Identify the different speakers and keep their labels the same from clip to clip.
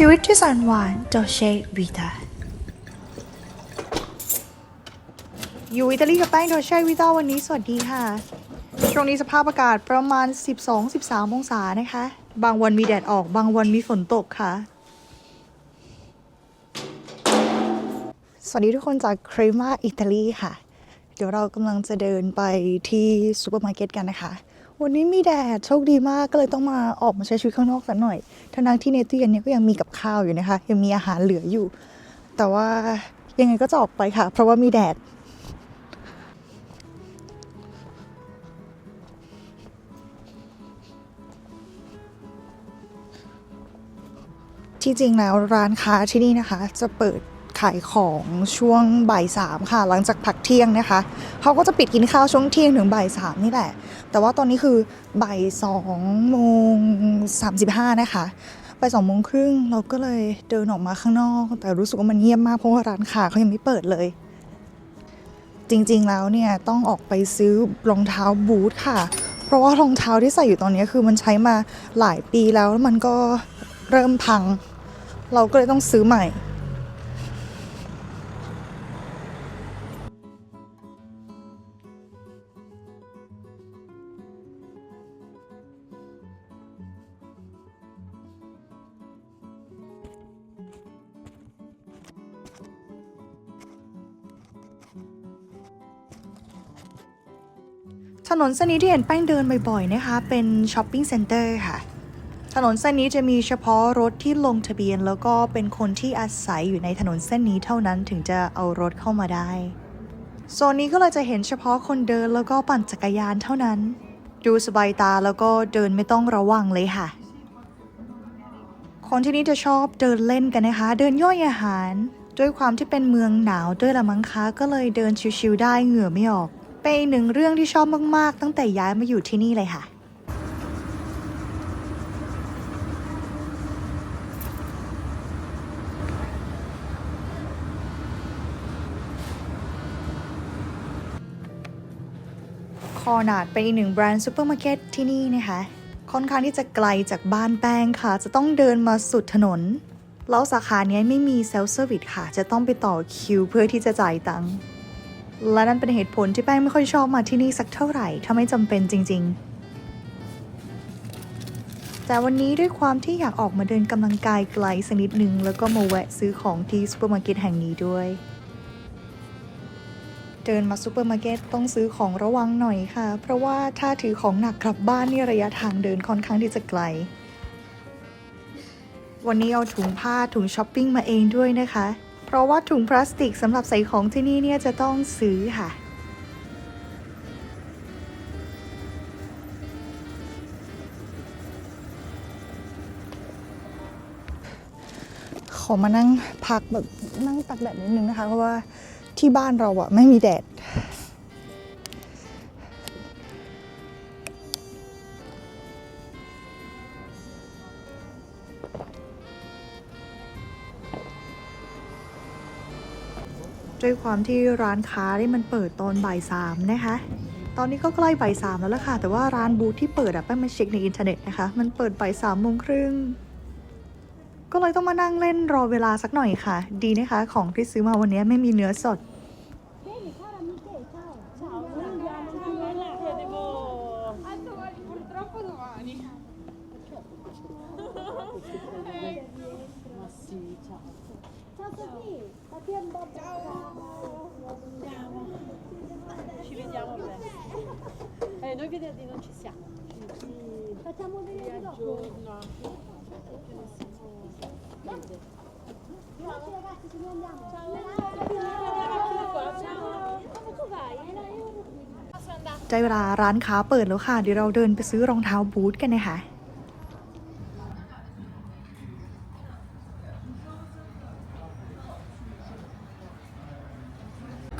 Speaker 1: ชีวิตที่แสนหวานโดเชวิตาอยู่อิตาลีกับแป้งโดเชวิตาวันนี้สวัสดีค่ะ ช่วงนี้สภาพอากาศประมาณ 12-13 องศานะคะ บางวันมีแดดออกบางวันมีฝนตกค่ะ สวัสดีทุกคนจากครีมาอิตาลีค่ะ เดี๋ยวเรากำลังจะเดินไปที่ซูเปอร์มาร์เก็ตกันนะคะ วันนี้มีแดดโชคดีมากก็เลยต้องมาออกมาใช้ชีวิตข้างนอกสักหน่อยทั้งที่ในตู้เย็นเนี่ยก็ยังมีกับข้าวอยู่นะคะ ยังมีอาหารเหลืออยู่ แต่ว่ายังไงก็จะออกไปค่ะ เพราะว่ามีแดดที่จริงแล้วร้านค้าที่นี่นะคะ จะเปิด ขายของช่วงบ่ายสามค่ะ หลังจากพักเที่ยงนะคะ เขาก็จะปิดกินข้าวช่วงเที่ยงถึงบ่ายสามนี่แหละ แต่ว่าตอนนี้คือบ่ายสองโมงสามสิบห้านะคะบ่ายสองโมงครึ่งเราก็เลยเดินออกมาข้างนอก แต่รู้สึกว่ามันเงียบมากเพราะว่าร้านค้าเขายังไม่เปิดเลย จริงๆแล้วเนี่ยต้องออกไปซื้อรองเท้าบูทค่ะ เพราะว่ารองเท้าที่ใส่อยู่ตอนนี้คือมันใช้มาหลายปีแล้วแล้วมันก็เริ่มพัง เราก็เลยต้องซื้อใหม่ ถนนเส้นนี้ที่เห็นแป้งเดินบ่อยๆนะคะ เป็นช้อปปิ้งเซ็นเตอร์ค่ะ ถนนเส้นนี้จะมีเฉพาะรถที่ลงทะเบียน แล้วก็เป็นคนที่อาศัยอยู่ในถนนเส้นนี้เท่านั้นถึงจะเอารถเข้ามาได้โซนนี้ก็เลยจะเห็นเฉพาะคนเดินแล้วก็ปั่นจักรยานเท่านั้น ดูสบายตาแล้วก็เดินไม่ต้องระวังเลยค่ะ คนที่นี่จะชอบเดินเล่นกันนะคะ เดินย่อยอาหาร ด้วยความที่เป็นเมืองหนาวด้วยละมั้งคะก็เลยเดินชิวๆได้เหงื่อไม่ออก เป็นอีกหนึ่งเรื่องที่ชอบมาก ๆ ตั้งแต่ย้ายมาอยู่ที่นี่เลยค่ะ คอนาดเป็นอีกหนึ่งแบรนด์ซูเปอร์มาร์เก็ตที่นี่นะคะ ค่อนข้างที่จะไกลจากบ้านแป้งค่ะ จะต้องเดินมาสุดถนน แล้วสาขาเนี้ยไม่มีเซลฟ์เซอร์วิสค่ะ จะต้องไปต่อคิวเพื่อที่จะจ่ายตังค์ และนั่นเป็นเหตุผลที่แป้งไม่ค่อยชอบมาที่นี่สักเท่าไหร่ถ้าไม่จำเป็นจริง ๆ แต่วันนี้ด้วยความที่อยากออกมาเดินกำลังกายไกลสักนิดนึง แล้วก็มาแวะซื้อของที่ซูเปอร์มาร์เก็ตแห่งนี้ด้วย เดินมาซูเปอร์มาร์เก็ตต้องซื้อของระวังหน่อยค่ะ เพราะว่าถ้าถือของหนักกลับบ้านนี่ระยะทางเดินค่อนข้างที่จะไกล วันนี้เอาถุงผ้าถุงช้อปปิ้งมาเองด้วยนะคะ เพราะว่าถุงพลาสติกสำหรับใส่ของที่นี่เนี่ยจะต้องซื้อค่ะ ขอมานั่งพักแบบนั่งตักแดดนิดนึงนะคะ เพราะว่าที่บ้านเราอะไม่มีแดด ด้วยความที่ร้านค้าที่มันเปิดตอนบ่ายสามนะคะ ตอนนี้ก็ใกล้บ่ายสามแล้วล่ะค่ะ แต่ว่าร้านบูธที่เปิดอะแป้งมาเช็คในอินเทอร์เน็ตนะคะ มันเปิดบ่ายสามโมงครึ่ง ก็เลยต้องมานั่งเล่นรอเวลาสักหน่อยค่ะ ดีนะคะ ของที่ซื้อมาวันนี้ไม่มีเนื้อสด
Speaker 2: Purtroppo domani.
Speaker 3: Ma sì, ciao. Ciao Sofì, fatti un po' Andiamo. Ci vediamo presto. Eh, noi venerdì non ci siamo. Sì. Facciamo venerdì dopo. No. Grazie ragazzi, ci andiamo. Ciao. Ciao. Come tu vai? Posso andare?
Speaker 1: ได้เวลาร้านค้าเปิดแล้วค่ะ เดี๋ยวเราเดินไปซื้อรองเท้าบูทกันนะคะ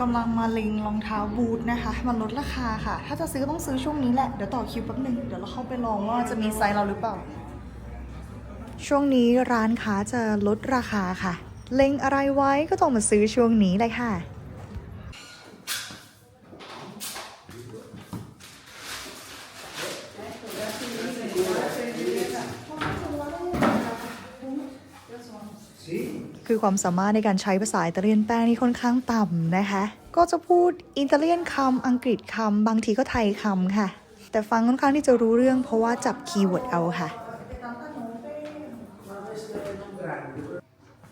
Speaker 1: กำลังมาเล็งรองเท้าบูทนะคะ มันลดราคาค่ะ ถ้าจะซื้อต้องซื้อช่วงนี้แหละ เดี๋ยวต่อคิวแป๊บนึง เดี๋ยวเราเข้าไปลองว่าจะมีไซส์เราหรือเปล่า ช่วงนี้ร้านค้าจะลดราคาค่ะ เล็งอะไรไว้ก็ต้องมาซื้อช่วงนี้เลยค่ะ
Speaker 2: Sì,
Speaker 1: คือความสามารถในการใช้ภาษาอิตาเลียนแป้งนี่ค่อนข้างต่ำนะคะ ก็จะพูดอิตาเลียนคำอังกฤษคำบางทีก็ไทยคำค่ะ แต่ฟังค่อนข้างที่จะรู้เรื่องเพราะว่าจับคีย์เวิร์ดเอาค่ะ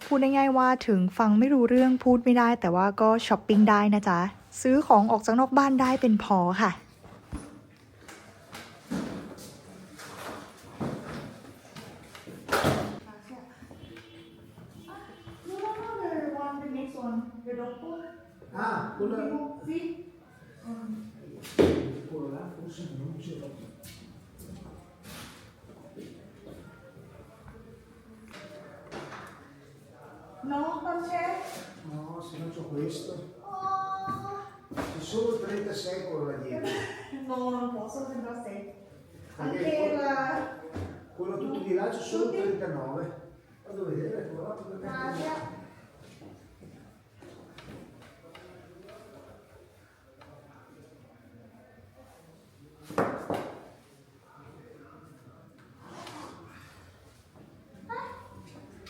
Speaker 1: พูดง่ายๆว่าถึงฟังไม่รู้เรื่องพูดไม่ได้ แต่ว่าก็ช้อปปิ้งได้นะจ๊ะ ซื้อของออกจากนอกบ้านได้เป็นพอค่ะ
Speaker 2: non ce l'ho.
Speaker 1: No, non c'è.
Speaker 2: No, se non c'ho questo. C'è solo 36 quello là dietro.
Speaker 1: No, non posso, sembra sé.
Speaker 2: Anche
Speaker 1: la
Speaker 2: Quello tutto di là c'è solo 39. Vado a vedere, quello là potrebbe essere-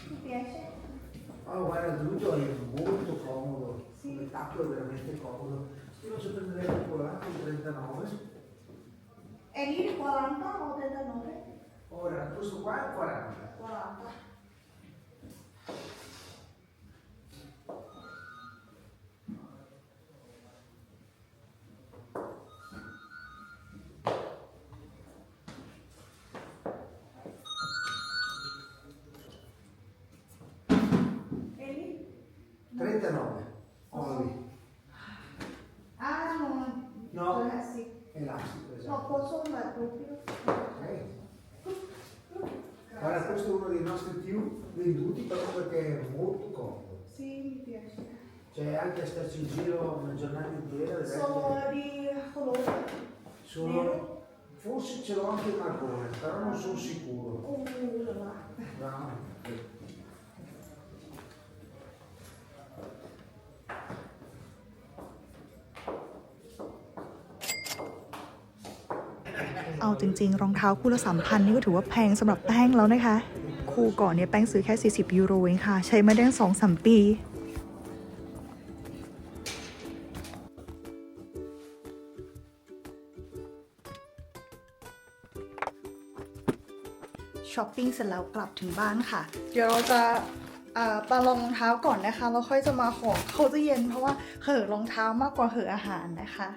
Speaker 1: Mi piace.
Speaker 2: Oh, guarda, il tutto è molto comodo. Il tappo è veramente comodo. Io faccio prendere quello là con 39.
Speaker 1: E lì il 40 o 39?
Speaker 2: Ora, questo qua è 40.
Speaker 1: 40. E lì?
Speaker 2: 39. Only.
Speaker 1: Ah, no.
Speaker 2: No.
Speaker 1: Eh, sì.
Speaker 2: Elastico,
Speaker 1: No,
Speaker 2: esatto.
Speaker 1: posso andare proprio.
Speaker 2: Ok. Guarda, questo è uno dei nostri più venduti proprio perché è molto comodo.
Speaker 1: Sì, mi piace.
Speaker 2: Cioè anche a starci in giro una giornata intera,
Speaker 1: Sono di colore
Speaker 2: sono...
Speaker 1: nero.
Speaker 2: Forse ce l'ho anche il marcone, però non sono sicuro.
Speaker 1: Là.
Speaker 2: No.
Speaker 1: เอาจริงๆ รองเท้าคู่ละสามพันนี่ก็ถือว่าแพงสำหรับแป้งแล้วนะคะ คู่ก่อนเนี่ยแป้งซื้อแค่ 40 ยูโรเองค่ะ ใช้มาได้สองสามปีช้อปปิ้งเสร็จแล้วกลับถึงบ้านค่ะ เดี๋ยวเราจะอ่าปาลองรองเท้าก่อนนะคะ แล้วค่อยจะมาของเขาตู้เย็นเพราะว่าเห่อรองเท้ามากกว่าเห่ออาหารนะคะ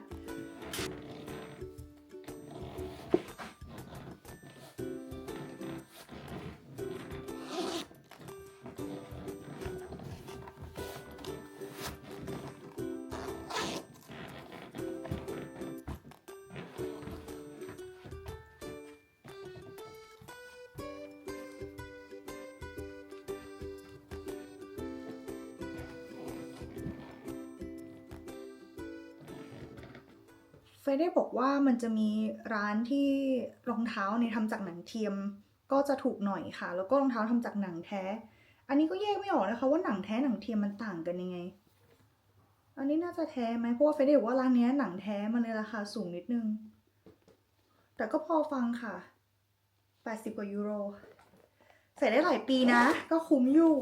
Speaker 1: ฟยได้บอกว่ามันจะมีร้านที่รองเท้าเนี่ยทำจากหนังเทียมก็จะถูกหน่อยค่ะ แล้วก็รองเท้าทำจากหนังแท้ อันนี้ก็แยกไม่ออกนะคะว่าหนังแท้หนังเทียมมันต่างกันยังไง อันนี้น่าจะแท้ไหมเพราะว่าเฟยได้บอกว่าร้านนี้หนังแท้มันเลยราคาสูงนิดนึง แต่ก็พอฟังค่ะ 80 กว่ายูโร ใส่ได้หลายปีนะ ก็คุ้มอยู่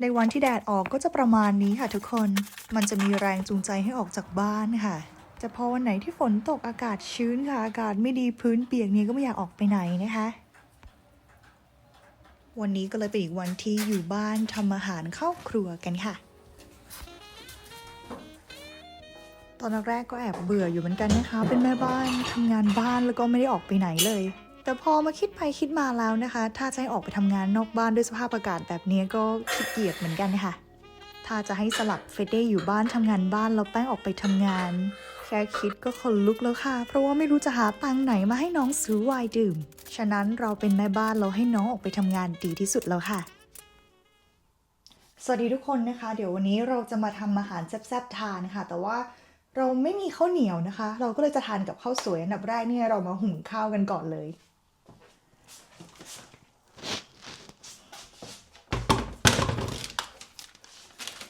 Speaker 1: ในวันที่แดดออกก็จะประมาณนี้ค่ะทุกคน มันจะมีแรงจูงใจให้ออกจากบ้านค่ะจะพอวันไหนที่ฝนตกอากาศชื้นค่ะ อากาศไม่ดีพื้นเปียกเนี่ยก็ไม่อยากออกไปไหนนะคะ วันนี้ก็เลยเป็นอีกวันที่อยู่บ้านทำอาหารเข้าครัวกันค่ะ ตอนแรกก็แอบเบื่ออยู่เหมือนกันนะคะ เป็นแม่บ้านทำงานบ้านแล้วก็ไม่ได้ออกไปไหนเลย แต่พอมาคิดไปคิดมาแล้วนะคะ ถ้าจะให้ออกไปทำงานนอกบ้านด้วยสภาพอากาศแบบนี้ก็ขี้เกียจเหมือนกันค่ะ ถ้าจะให้สลับเฟเด้อยู่บ้านทำงานบ้านแล้วแป้งออกไปทำงาน แค่คิดก็ขนลุกแล้วค่ะ เพราะว่าไม่รู้จะหาตังไหนมาให้น้องซื้อไวน์ดื่ม ฉะนั้นเราเป็นแม่บ้านเราให้น้องออกไปทำงานดีที่สุดแล้วค่ะสวัสดีทุกคนนะคะ เดี๋ยววันนี้เราจะมาทำอาหารแซ่บๆทานค่ะ แต่ว่าเราไม่มีข้าวเหนียวนะคะ เราก็เลยจะทานกับข้าวสวยอันดับแรกเนี่ยเรามาหุงข้าวกันก่อนเลย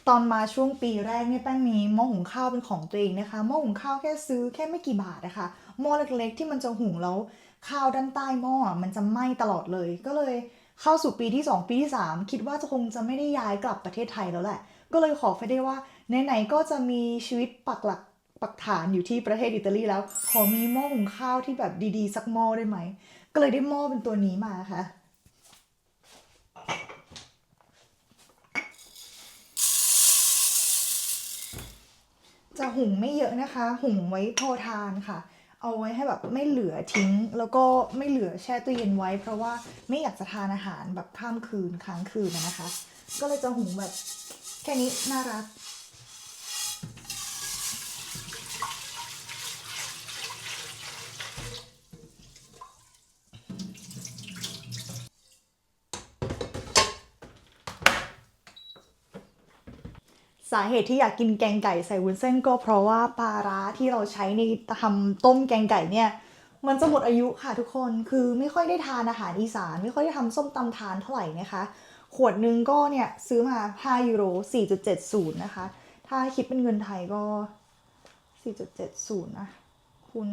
Speaker 1: ตอนมาช่วงปีแรกเนี่ยแป้งมีหม้อหุงข้าวเป็นของตัวเองนะคะหม้อหุงข้าวแค่ซื้อแค่ไม่กี่บาทนะคะหม้อเล็กๆ ที่มันจะหุงแล้วข้าวด้านใต้หม้อมันจะไหม้ตลอดเลย ก็เลยเข้าสู่ปีที่ 2 ปีที่ 3 คิดว่าจะคงจะไม่ได้ย้ายกลับประเทศไทยแล้วแหละ ก็เลยขอไฟได้ว่าไหนๆก็จะมีชีวิตปักหลักปักฐานอยู่ที่ประเทศอิตาลีแล้ว ขอมีหม้อหุงข้าวที่แบบดีๆ สักหม้อได้ไหมก็เลยได้หม้อเป็นตัวนี้มาค่ะ จะหุงไม่เยอะนะคะ หุงไว้พอทานค่ะ เอาไว้ให้แบบไม่เหลือทิ้ง แล้วก็ไม่เหลือแช่ตู้เย็นไว้ เพราะว่าไม่อยากจะทานอาหารแบบข้ามคืนค้างคืนนะนะคะ ก็เลยจะหุงแบบแค่นี้น่ารัก สาเหตุที่อยากกินแกงไก่ใส่วุ้นเส้นก็เพราะว่าปลาร้าที่เราใช้ในทำต้มแกงไก่เนี่ยมันจะหมดอายุค่ะทุกคนคือไม่ค่อยได้ทานอาหารอีสาน ไม่ค่อยได้ทำส้มตำทานเท่าไหร่นะคะ ขวดหนึงก็เนี่ยซื้อมา 5 ยูโร 4.70 นะคะ ถ้าคิดเป็นเงินไทยก็ 4.70 นะคูณ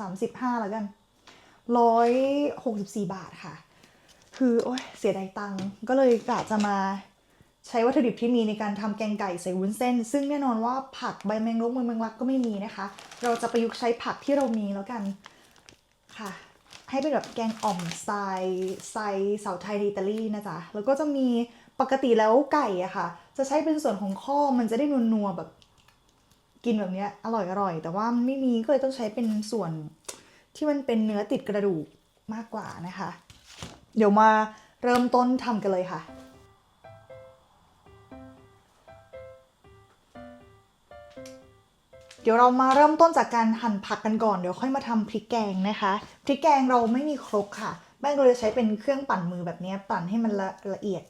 Speaker 1: 35 แล้วกัน 164 บาทค่ะ คือ โอ๊ยเสียดายตังก็เลยกะจะมา ใช้วัตถุดิบที่มีในการทำแกงไก่ใส่วุ้นเส้น ซึ่งแน่นอนว่าผักใบแมงลุกใบแมงลักก็ไม่มีนะคะ เราจะประยุกต์ใช้ผักที่เรามีแล้วกันค่ะ ให้เป็นแบบแกงอ่อมสไตล์สไตล์สาวไทยอิตาลีนะจ๊ะแล้วก็จะมีปกติแล้วไก่อะค่ะ จะใช้เป็นส่วนของข้อมันจะได้นัวๆแบบกินแบบเนี้ยอร่อยอร่อย แต่ว่าไม่มีก็เลยต้องใช้เป็นส่วนที่มันเป็นเนื้อติดกระดูกมากกว่านะคะ เดี๋ยวมาเริ่มต้นทำกันเลยค่ะ เดี๋ยวเรามาเริ่มต้นจากการหั่นผักกันก่อนเดี๋ยวค่อยมาทำพริกแกงนะคะพริกแกงเราไม่มีครกค่ะแม่ก็เลยใช้เป็นเครื่องปั่นมือแบบนี้ปั่นให้มันละละเอียด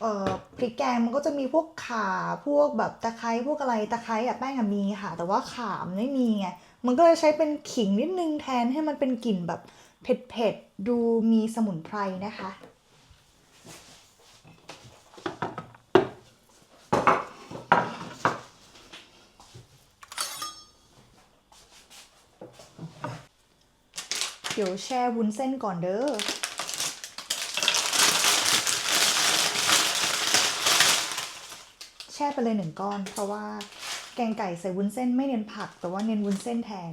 Speaker 1: เอ่อพริกแกงมันก็จะมีพวกข่าพวกแบบตะไคร้พวกอะไรตะไคร้อะแป้งอะมีค่ะ แต่ว่าข่ามันไม่มีไงมันก็เลยใช้เป็นขิงนิดนึงแทนให้มันเป็นกลิ่นแบบเผ็ดๆดูมีสมุนไพรนะคะ ดี๋ยวแช่วุ้นเส้นก่อนเด้อแช่ไปเลยหนึ่งก้อน เพราะว่าแกงไก่ใส่วุ้นเส้นไม่เน้นผัก แต่ว่าเน้นวุ้นเส้นแทน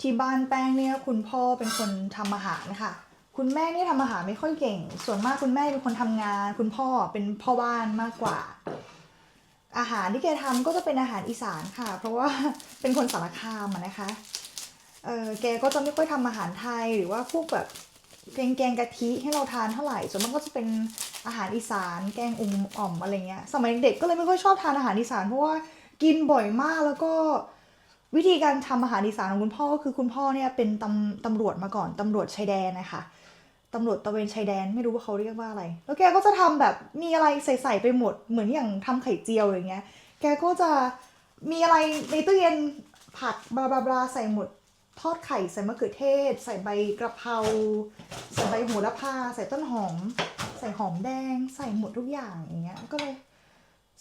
Speaker 1: ที่บ้านแป้งเนี่ยคุณพ่อเป็นคนทำอาหารค่ะ คุณแม่นี่ทำอาหารไม่ค่อยเก่ง ส่วนมากคุณแม่เป็นคนทำงาน คุณพ่อเป็นพ่อบ้านมากกว่า อาหารที่แกทำก็จะเป็นอาหารอีสานค่ะ เพราะว่าเป็นคนสารคามนะคะ เออแกก็จะไม่ค่อยทำอาหารไทยหรือว่าพวกแบบแกงแกงกะทิให้เราทานเท่าไหร่ส่วนมากก็จะเป็นอาหารอีสานแกงอุ่มอ่อมอะไรเงี้ยสมัยเด็กก็เลยไม่ค่อยชอบทานอาหารอีสานเพราะว่ากินบ่อยมากแล้วก็วิธีการทำอาหารอีสานของคุณพ่อก็คือคุณพ่อเนี่ยเป็นตำตำรวจมาก่อนตำรวจชายแดนนะคะตำรวจตะเวนชายแดนไม่รู้ว่าเขาเรียกว่าอะไร แล้วแกก็จะทำแบบมีอะไรใส่ๆไปหมดเหมือนอย่างทำไข่เจียวอย่างเงี้ย แกก็จะมีอะไรในตู้เย็นผักบลาบลาใส่หมด ทอดไข่ใส่มะเขือเทศ ใส่ใบกระเพราใส่ใบโหระพา ใส่ต้นหอม ใส่หอมแดง ใส่หมดทุกอย่างอย่างเงี้ยก็เลย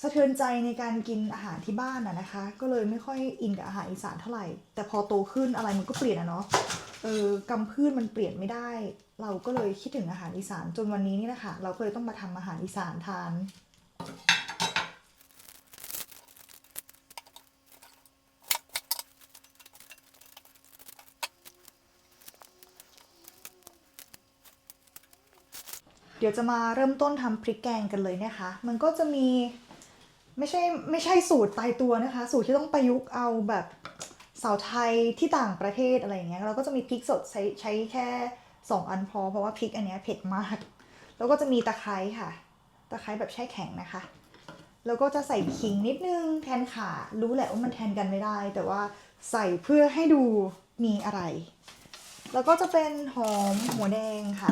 Speaker 1: สะเทือนใจในการกินอาหารที่บ้านอะนะคะ ก็เลยไม่ค่อยอินกับอาหารอีสานเท่าไหร่ แต่พอโตขึ้นอะไรมันก็เปลี่ยนอะเนาะเออกำพืชมันเปลี่ยนไม่ได้ เราก็เลยคิดถึงอาหารอีสานจนวันนี้นี่แหละค่ะเราก็เลยต้องมาทำอาหารอีสานทาน ดี๋ยวจะมาเริ่มต้นทำพริกแกงกันเลยนะคะ มันก็จะมีไม่ใช่ไม่ใช่สูตรตายตัวนะคะ สูตรที่ต้องประยุกต์เอาแบบสาวไทยที่ต่างประเทศอะไรอย่างเงี้ยเราก็จะมีพริกสดใช้ใช้แค่ 2 อันพอ เพราะว่าพริกอันเนี้ยเผ็ดมาก แล้วก็จะมีตะไคร้ค่ะ ตะไคร้แบบแช่แข็งนะคะ แล้วก็จะใส่ขิงนิดนึงแทนขารู้แหละว่ามันแทนกันไม่ได้ แต่ว่าใส่เพื่อให้ดูมีอะไร แล้วก็จะเป็นหอมหัวแดงค่ะ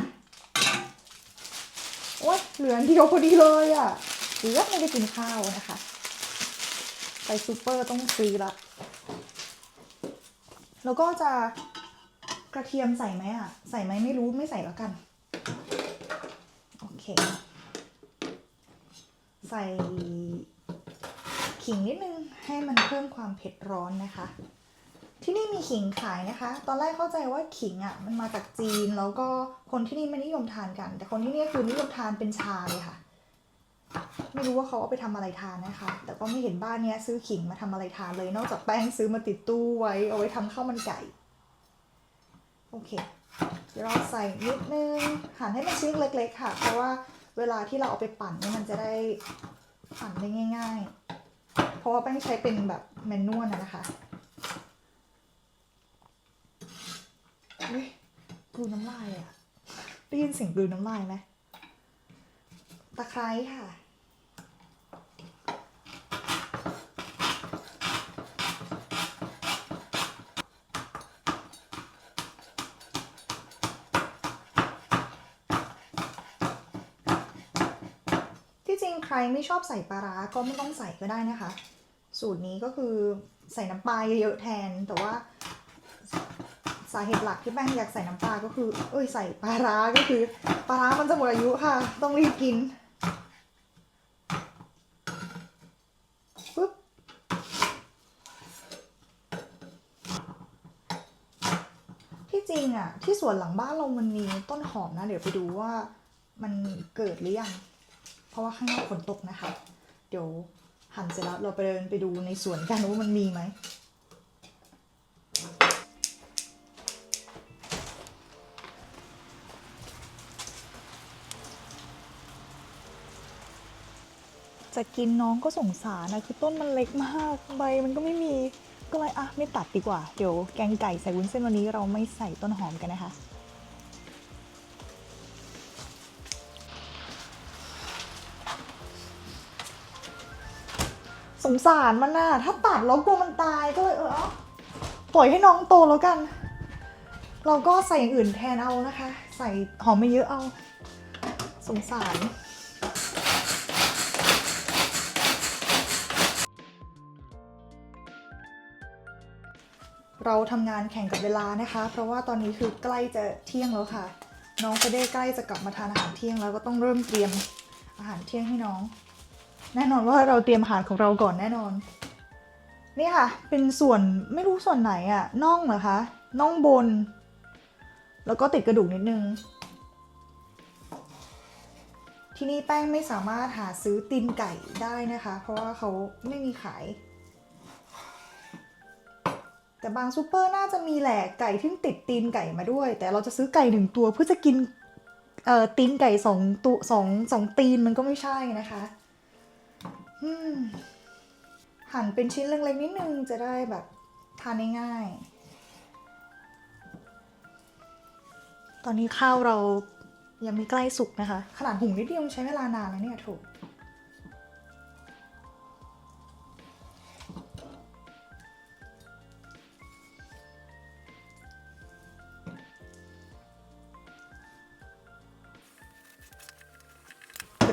Speaker 1: โอ๊ยเหลือเดียวพอดีเลยอะ่ะเหลือไม่ได้กินข้าวนะคะ ไปซูเปอร์ต้องซื้อละแล้วก็จะกระเทียมใส่ไหมอะ ใส่ไหมไม่รู้ไม่ใส่แล้วกัน โอเค ใส่ขิงนิดนึงให้มันเพิ่มความเผ็ดร้อนนะคะ ที่นี่มีขิงขายนะคะ ตอนแรกเข้าใจว่าขิงอะมันมาจากจีนแล้วก็คนที่นี่ไม่นิยมทานกัน แต่คนที่นี่คือนิยมทานเป็นชาเลยค่ะ ไม่รู้ว่าเขาเอาไปทำอะไรทานนะคะ แต่ก็ไม่เห็นบ้านเนี้ยซื้อขิงมาทำอะไรทานเลย นอกจากแป้งซื้อมาติดตู้ไว้เอาไว้ทำข้าวมันไก่ โอเค เดี๋ยวเราใส่นิดนึงหั่นให้มันชิ้นเล็ก ๆ ค่ะ เพราะว่าเวลาที่เราเอาไปปั่นเนี่ยมันจะได้ปั่นได้ง่าย ๆ เพราะว่าแป้งใช้เป็นแบบแมนนวลนะคะเฮ้ยก ลืนน้ำลายอะได้ยินเสียงกลืนน้ำลายไหมตะไคร้ค่ะ ที่จริงใครไม่ชอบใส่ปลาร้าก็ไม่ต้องใส่ก็ได้นะคะ สูตรนี้ก็คือใส่น้ำปลาเยอะๆแทนแต่ว่า สาเหตุหลักที่แป้งอยากใส่น้ำปลาก็คือ เอ้ยใส่ปลาร้าก็คือปลาร้ามันจะหมดอายุค่ะ ต้องรีบกินปุ๊บที่จริงอะที่สวนหลังบ้านเรามันมีต้นหอมนะ เดี๋ยวไปดูว่ามันเกิดหรือยัง เพราะว่าข้างนอกฝนตกนะคะ เดี๋ยวหันเสร็จแล้วเราไปเดินไปดูในสวนกันว่ามันมีไหม จะกินน้องก็สงสารนะคือต้นมันเล็กมากใบมันก็ไม่มีก็เลยอะไม่ตัดดีกว่าเดี๋ยวแกงไก่ใส่วุ้นเส้นวันนี้เราไม่ใส่ต้นหอมกันนะคะ สงสารมันน่ะถ้าตัดแล้วกลัวมันตายก็เลยเออปล่อยให้น้องโตแล้วกัน เราก็ใส่อย่างอื่นแทนเอานะคะ ใส่หอมไม่เยอะเอา สงสาร เราทำงานแข่งกับเวลานะคะ เพราะว่าตอนนี้คือใกล้จะเที่ยงแล้วค่ะ น้องจะได้ใกล้จะกลับมาทานอาหารเที่ยงแล้วก็ต้องเริ่มเตรียมอาหารเที่ยงให้น้อง แน่นอนว่าเราเตรียมอาหารของเราก่อนแน่นอน นี่ค่ะ เป็นส่วนไม่รู้ส่วนไหนอะน่องเหรอคะน่องบน แล้วก็ติดกระดูกนิดนึง ที่นี่แป้งไม่สามารถหาซื้อตีนไก่ได้นะคะ เพราะว่าเขาไม่มีขาย แต่บางซูเปอร์น่าจะมีแหละไก่ที่ติดตีนไก่มาด้วย แต่เราจะซื้อไก่หนึ่งตัวเพื่อจะกินเอ่อตีนไก่สองตัวสองสองตีนมันก็ไม่ใช่นะคะหั่นเป็นชิ้นเล็กๆนิดนึงจะได้แบบทานง่ายๆตอนนี้ข้าวเรายังไม่ใกล้สุกนะคะ ขนาดหุงนิดเดียวใช้เวลานานแล้วเนี่ยถูก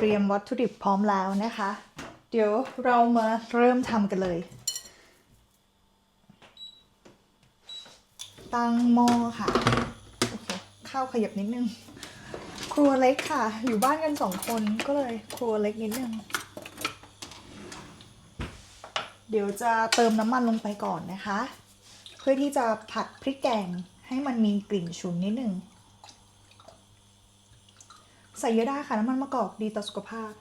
Speaker 1: รียมวัตถุดิบพร้อมแล้วนะคะ เดี๋ยวเรามาเริ่มทำกันเลย ตั้งหม้อค่ะ โอเค ข้าวขยับนิดนึง ครัวเล็กค่ะ อยู่บ้านกันสองคนก็เลยครัวเล็กนิดนึง เดี๋ยวจะเติมน้ำมันลงไปก่อนนะคะ เพื่อที่จะผัดพริกแกงให้มันมีกลิ่นฉุนนิดนึง ใส่เยอะได้ค่ะน้ำมันมะกอกดีต่อสุขภาพ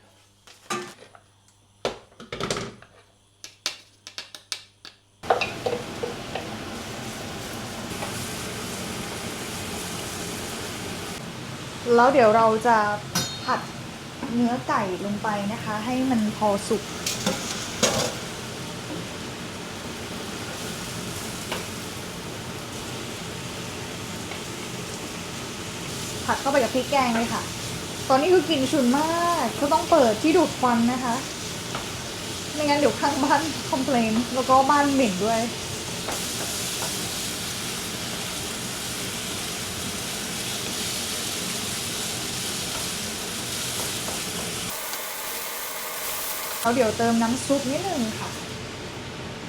Speaker 1: แล้วเดี๋ยวเราจะผัดเนื้อไก่ลงไปนะคะ ให้มันพอสุกผัดเข้าไปกับพริกแกงเลยค่ะ ตอนนี้คือกลิ่นฉุนมากก็ต้องเปิดที่ดูดควันนะคะ ไม่งั้นเดี๋ยวข้างบ้านคอมเพลนแล้วก็บ้านเหม็นด้วยแล้วเดี๋ยวเติมน้ำซุปนิดนึงค่ะ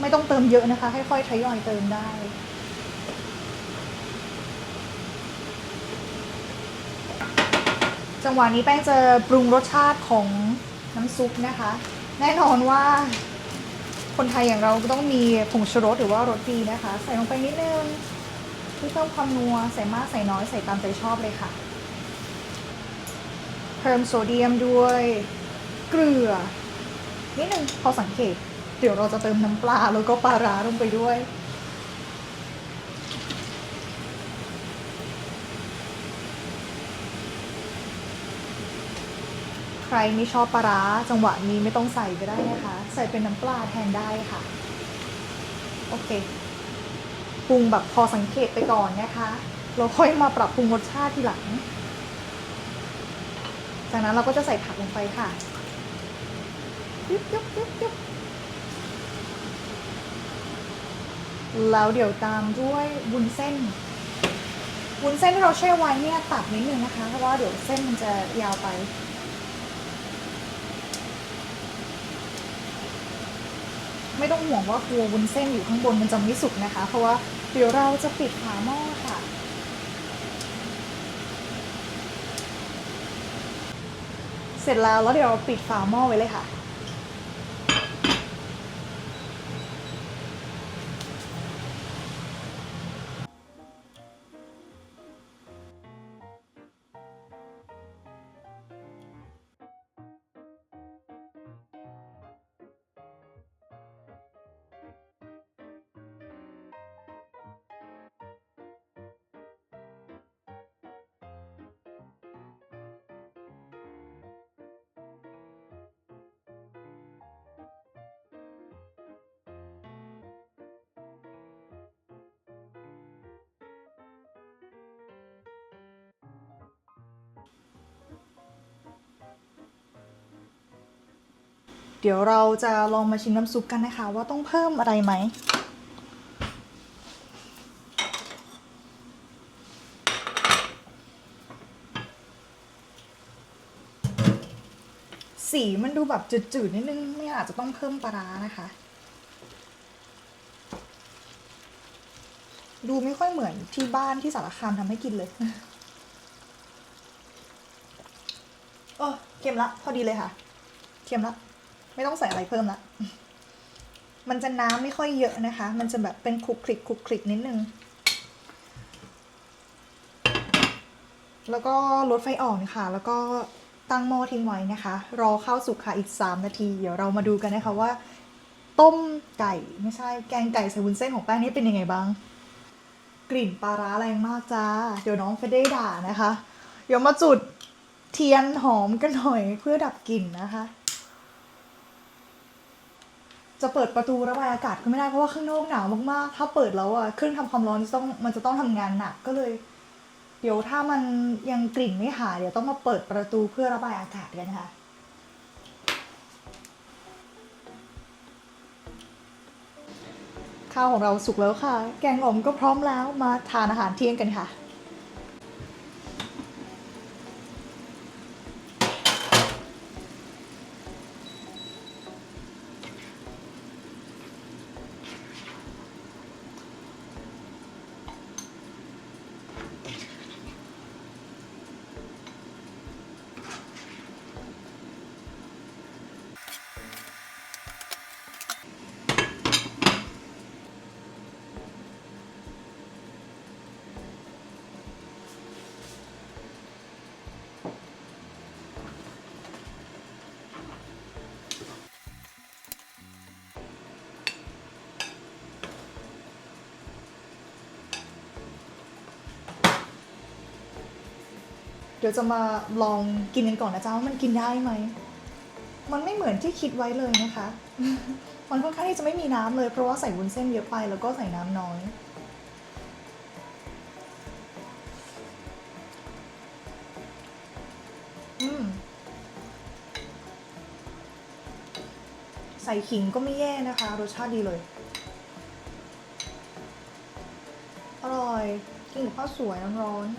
Speaker 1: ไม่ต้องเติมเยอะนะคะ ค่อยๆทยอยเติมได้ จังหวะนี้แป้งจะปรุงรสชาติของน้ำซุปนะคะ แน่นอนว่า คนไทยอย่างเราก็ต้องมีผงชูรสหรือว่ารสดีนะคะ ใส่ลงไปนิดนึงเพื่อเพิ่มความนัวใส่มากใส่น้อยใส่ตามใจชอบเลยค่ะ เพิ่มโซเดียมด้วยเกลือนิดนึงพอสังเกต เดี๋ยวเราจะเติมน้ำปลาแล้วก็ปลาร้าลงไปด้วย ใครไม่ชอบปลาร้าจังหวะนี้ไม่ต้องใส่ก็ได้นะคะ ใส่เป็นน้ำปลาแทนได้ค่ะ โอเคปรุงแบบพอสังเกตไปก่อนนะคะ เราค่อยมาปรับปรุงรสชาติทีหลัง จากนั้นเราก็จะใส่ผักลงไปค่ะยุบยุบยุบยุบแล้วเดี๋ยวตามด้วยวุ้นเส้น วุ้นเส้นที่เราแช่ไว้เนี่ยตัดนิดนึงนะคะ เพราะว่าเดี๋ยวเส้นมันจะยาวไป ไม่ต้องห่วงว่ากลัววุ้นเส้นอยู่ข้างบนมันจะไม่สุกนะคะ เพราะว่าเดี๋ยวเราจะปิดฝาหม้อค่ะ เสร็จแล้วแล้วเดี๋ยวเราปิดฝาหม้อไว้เลยค่ะ เดี๋ยวเราจะลองมาชิมน้ำซุปกันนะคะ ว่าต้องเพิ่มอะไรไหม สีมันดูแบบจืดๆนิดนึงไม่อาจจะต้องเพิ่มปลาร้านะคะ ดูไม่ค่อยเหมือนที่บ้านที่สารคามทำให้กินเลยเออเค็มละ พอดีเลยค่ะ เค็มละ ไม่ต้องใส่อะไรเพิ่มละ มันจะน้ำไม่ค่อยเยอะนะคะ มันจะแบบเป็นคลุกคลิกคลุกคลิกนิดนึง แล้วก็ลดไฟอ่อนค่ะ แล้วก็ตั้งหม้อทิ้งไว้นะคะ รอข้าวสุกค่ะอีก 3 นาที เดี๋ยวเรามาดูกันนะคะว่า ต้มไก่ไม่ใช่แกงไก่ใส่วุ้นเส้นของแป้งนี่เป็นยังไงบ้าง กลิ่นปลาร้าแรงมากจ้า เดี๋ยวน้องเฟเด้ด่านะคะ เดี๋ยวมาจุดเทียนหอมกันหน่อยเพื่อดับกลิ่นนะคะ จะเปิดประตูระบายอากาศก็ไม่ได้เพราะว่าข้างนอกหนาวมากๆ ถ้าเปิดแล้วอะเครื่องทำความร้อนจะต้องมันจะต้องทำงานหนักก็เลย เดี๋ยวถ้ามันยังกลิ่นไม่หายเดี๋ยวต้องมาเปิดประตูเพื่อระบายอากาศกันค่ะข้าวของเราสุกแล้วค่ะ แกงอ่อมก็พร้อมแล้วมาทานอาหารเที่ยงกันค่ะ เดี๋ยวจะมาลองกินกันก่อนนะจ๊ะว่ามันกินได้ไหม มันไม่เหมือนที่คิดไว้เลยนะคะ มันค่อนข้างที่จะไม่มีน้ำเลยเพราะว่าใส่วุ้นเส้นเยอะไปแล้วก็ใส่น้ำน้อย อืม ใส่ขิงก็ไม่แย่นะคะ รสชาติดีเลย อร่อย กินกับข้าวสวยร้อนๆ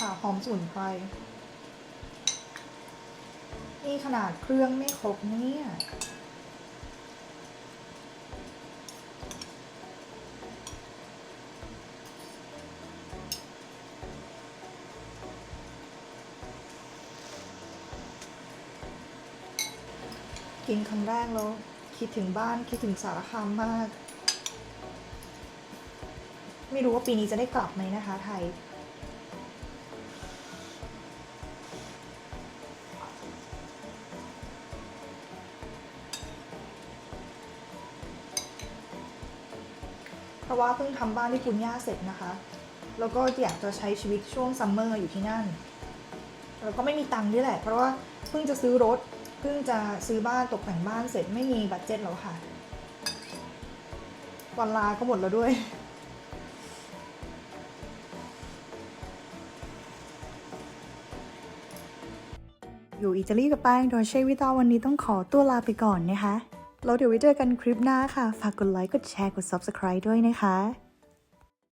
Speaker 1: ค่ะหอมสุนไพรนี่ขนาดเครื่องไม่ครบเนี่ย กินคำแรกแล้ว คิดถึงบ้านคิดถึงสารคามมาก ไม่รู้ว่าปีนี้จะได้กลับไหมนะคะไทย ราะว่าเพิ่งทำบ้านที่ปุญญาเสร็จนะคะ แล้วก็อยากจะใช้ชีวิตช่วงซัมเมอร์อยู่ที่นั่น แล้วก็ไม่มีตังค์ด้วยแหละ เพราะว่าเพิ่งจะซื้อรถ เพิ่งจะซื้อบ้านตกแต่งบ้านเสร็จไม่มีบัตเจ็ตแล้วค่ะ วันลาก็หมดแล้วด้วย อยู่อิตาลีกับแป้งโดยเชวิตาวันนี้ต้องขอตัวลาไปก่อนนะคะ แล้วเดี๋ยวไว้เจอกันคลิปหน้าค่ะ ฝากกดไลค์ กดแชร์ กด Subscribe ด้วยนะคะ